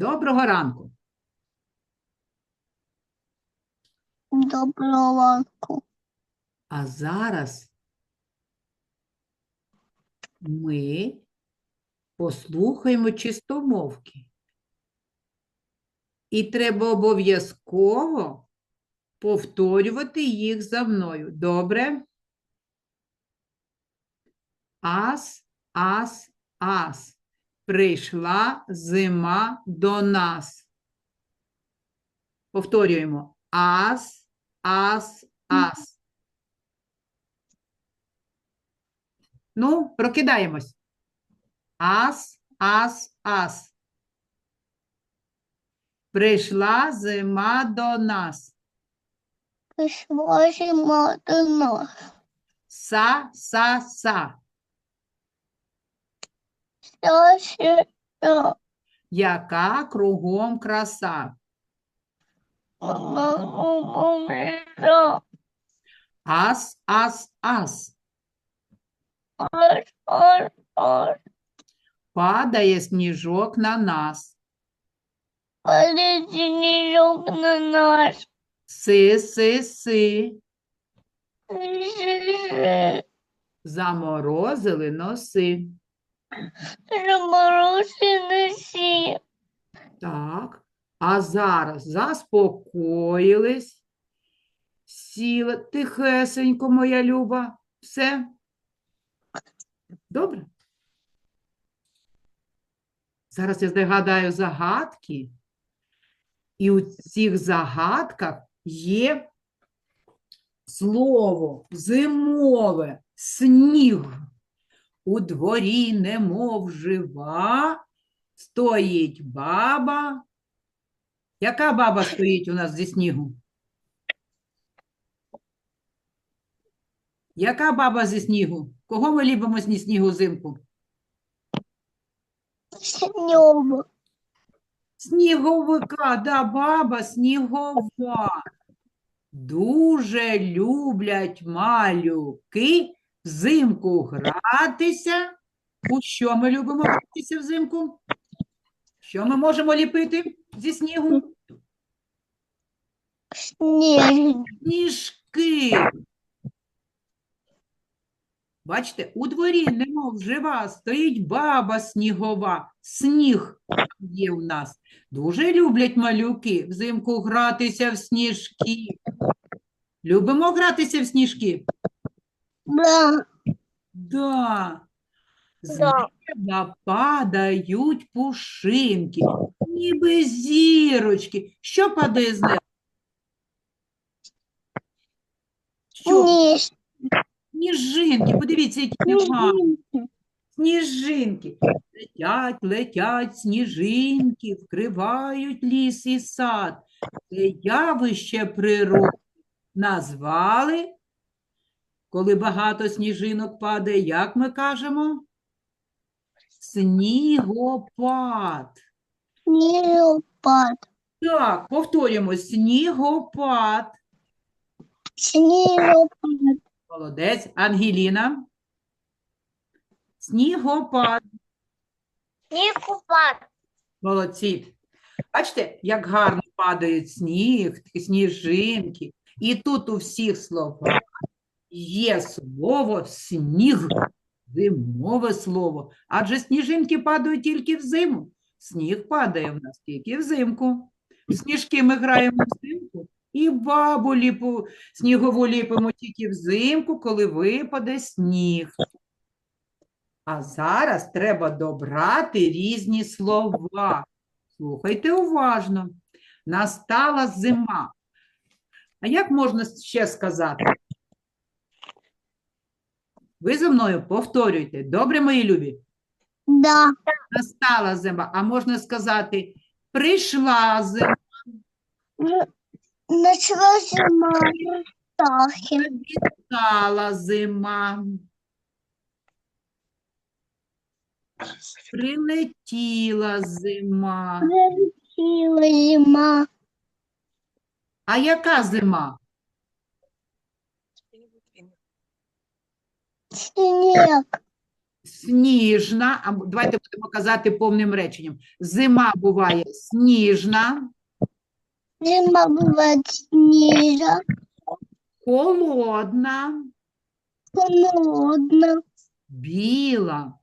Доброго ранку. Доброго ранку. А зараз ми послухаємо чистомовки. І треба обов'язково повторювати їх за мною. Добре? Ас, ас, ас. Прийшла зима до нас. Повторюємо. Ас, ас, ас. Ну, прокидаємось. Ас, ас, ас. Прийшла зима до нас. Прийшла зима до нас. Са, са, са. Яка кругом краса. Ас, ас, ас. Падає сніжок на нас. Падає сніжок на нас. Си, си, си. Заморозили носи. Заморозі носі. Так. А зараз заспокоїлись. Сіла тихесенько, моя Люба. Все? Добре? Зараз я згадаю загадки. І у цих загадках є слово зимове, сніг. У дворі, немов жива, стоїть баба. Яка баба стоїть у нас зі снігу? Яка баба зі снігу? Кого ми любимо зі снігу взимку? Снігу. Сніговика, да, баба снігова. Дуже люблять малюки взимку гратися. У що ми любимо гратися взимку? Що ми можемо ліпити зі снігу? Сніг. Сніжки. Бачите, у дворі, немов жива, стоїть баба снігова. Сніг є у нас. Дуже люблять малюки взимку гратися в сніжки. Любимо гратися в сніжки? Да. Да. З Да. неба падають пушинки, ніби зірочки. Що падає з неба? Що? Сніг. Сніжинки, подивіться, які гарні. Сніжинки. Летять, летять сніжинки, вкривають ліс і сад. Це явище природи назвали, коли багато сніжинок падає, як ми кажемо? Снігопад. Снігопад. Так, повторюємо, снігопад. Снігопад. Молодець. Ангеліна. Снігопад. Снігопад. Молодці. Бачите, як гарно падає сніг, сніжинки. І тут у всіх словах є слово сніг, зимове слово. Адже сніжинки падають тільки взиму. Сніг падає в нас тільки взимку. В сніжки ми граємо взимку. І бабу ліпу, снігову ліпимо тільки взимку, коли випаде сніг. А зараз треба добрати різні слова. Слухайте уважно. Настала зима. А як можна ще сказати? Ви за мною повторюйте. Добре, мої любі? Да. Настала зима. А можна сказати, прийшла зима, Начала зима. Птахи. зима. Прилетіла зима. Прилетіла зима. А яка зима? Сніг. сніжна, а давайте будемо казати повним реченням. Зима буває сніжна, Зима бывает снежа, холодна, холодно, біла,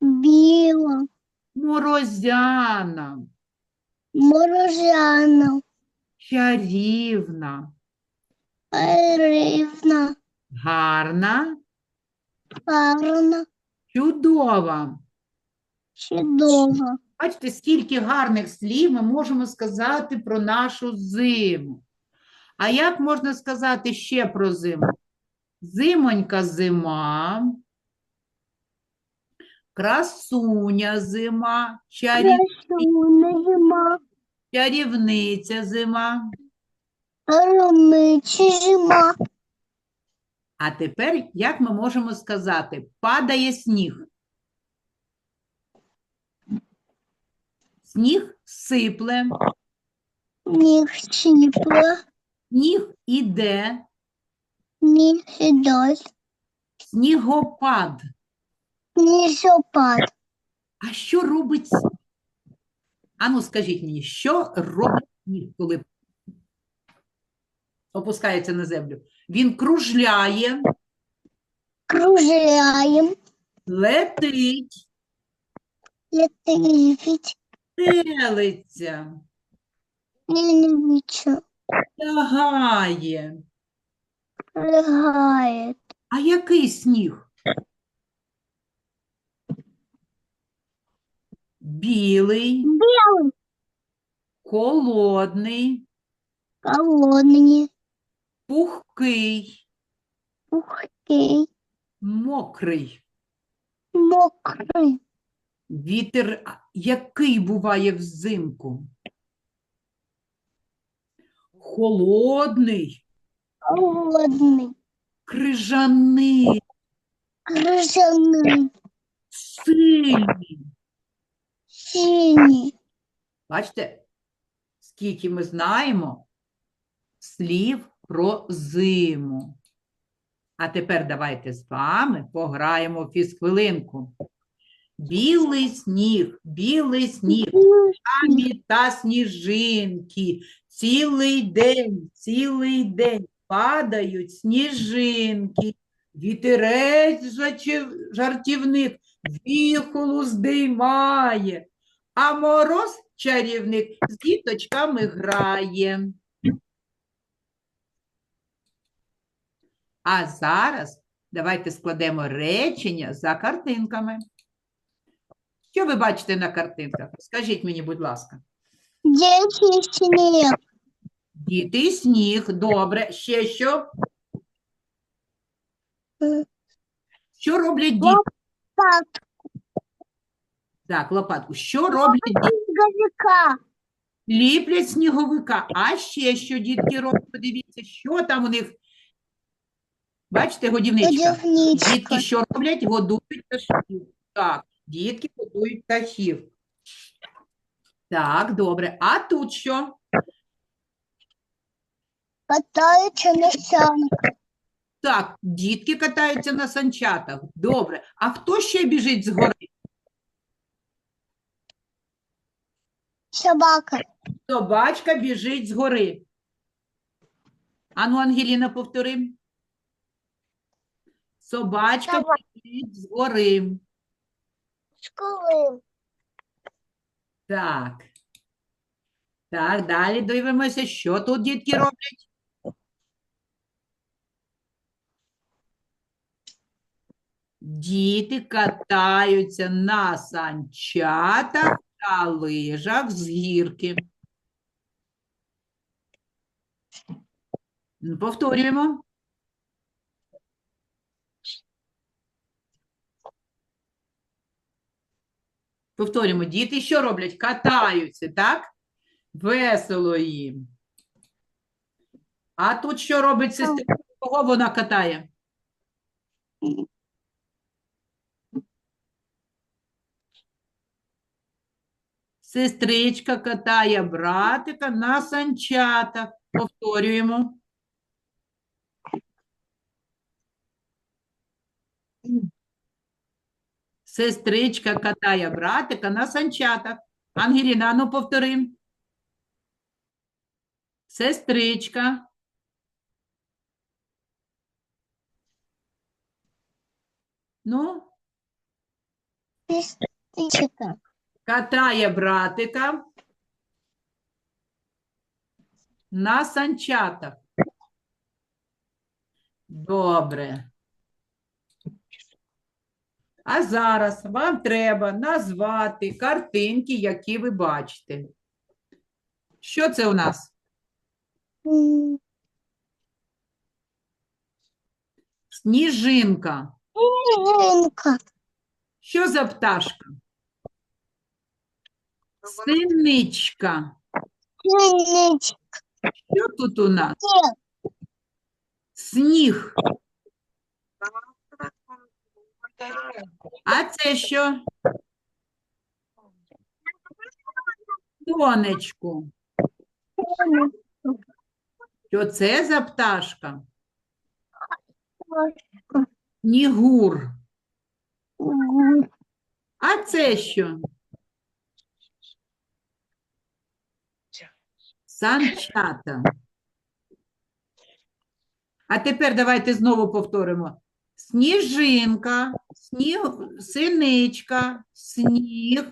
бело, морозяна, морожано, чарівна, рівно, гарна, гарно, чудова. чудово. Бачите, скільки гарних слів ми можемо сказати про нашу зиму. А як можна сказати ще про зиму? Зимонька зима, красуня зима, чарів... Красуня зима, чарівниця зима. ромичі зима, А тепер як ми можемо сказати? Падає сніг. Сніг сипле, ніг сіпла, сніг іде, ніг дощ, снігопад. снігопад. А що робить сніг? Ану, скажіть мені, що робить сніг, коли опускається на землю? Він кружляє, Кружляєм, летить, летить, стелиться, лілічу, лягає. лягає. А який сніг? Білий, Білий, холодний, холодний, пухкий, пухкий, мокрий. мокрий, Вітер а, який буває взимку? Холодний, холодний, крижаний, крижаний, сильний. синій. Бачите, скільки ми знаємо слів про зиму. А тепер давайте з вами пограємо в фізхвилинку. Білий сніг, білий сніг, самі та сніжинки. Цілий день, цілий день падають сніжинки. Вітерець жартівник віхолу здиймає, а мороз чарівник з діточками грає. А зараз давайте складемо речення за картинками. Що ви бачите на картинках? Скажіть мені, будь ласка. Діти і сніг, Діти і сніг, добре. Ще що? Що роблять діти? так, Так, лопатку. Що роблять діти? газика, Ліплять сніговика. А ще що дітки роблять? Подивіться, що там у них. Бачите, годівничка? годівничка, Дітки що роблять? Годують птахів. Так, дітки годують птахів. Так, добре. А тут що? катаються на санках, Так, дітки катаються на санчатах. Добре. А хто ще біжить згори? собака, Собачка біжить згори. Ану, Ангеліна, повтори. Собачка біжить згори. школи, Так. Так, далі дивимося, що тут дітки роблять. Діти катаються на санчатах та лижах з гірки. Ну, Повторюємо. Повторюємо. Діти що роблять? Катаються, так? Весело їм. А тут що робить сестра? Кого вона катає? Сестричка катає братика на санчатах. Повторюємо. Сестричка катає братика на санчатах. Ангеліна, ну повтори. Сестричка. Ну, Сестричка. катає братика на санчатах. Добре. А зараз вам треба назвати картинки, які ви бачите. Що це у нас? Сніжинка. Снежинка. Що за пташка? Синичка. Синичка. Що тут у нас? Сніг. А це що? Сонечко. Що це за пташка? Снігур. М, А це що? Санчата. А тепер давайте знову повторимо. Сніжинка, сніг, синичка, сніг,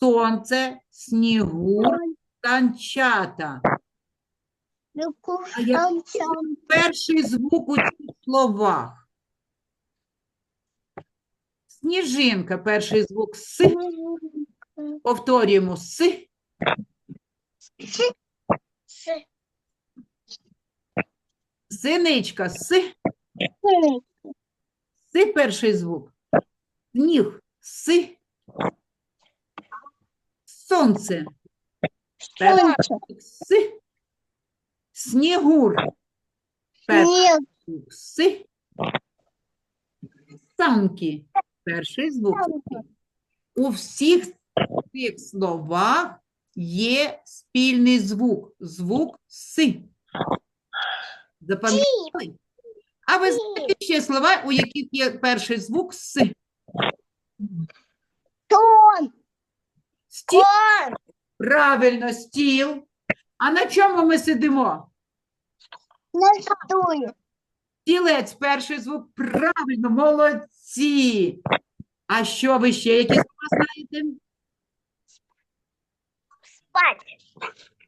сонце, снігур, санчата. Люку А я- Перший звук у цих словах. Сніжинка, перший звук С. Повторюємо С. С. Синичка С. Синичка. С перший звук. Сніг С. Сонце. Перший звук С. Снігур. Перший звук С. Санки. Перший звук У всіх цих словах є спільний звук. Звук С. Запам'ятали? А ви знаєте ще слова, у яких є перший звук С? Тон. Стіл. Правильно, стіл. А на чому ми сидимо? На стуле. Стілець, перший звук. Правильно, молодці. А що ви ще які слова знаєте? Спать.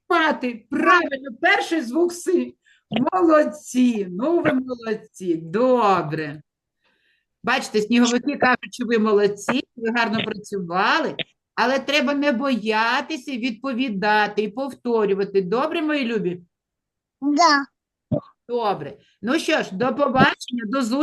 Спати. Правильно, перший звук С. Молодці. Ну, ви молодці. Добре. Бачите, сніговики кажуть, що ви молодці, ви гарно працювали, але треба не боятися відповідати і повторювати. Добре, мої любі? Да. Добре. Ну що ж, до побачення, до зустрічі.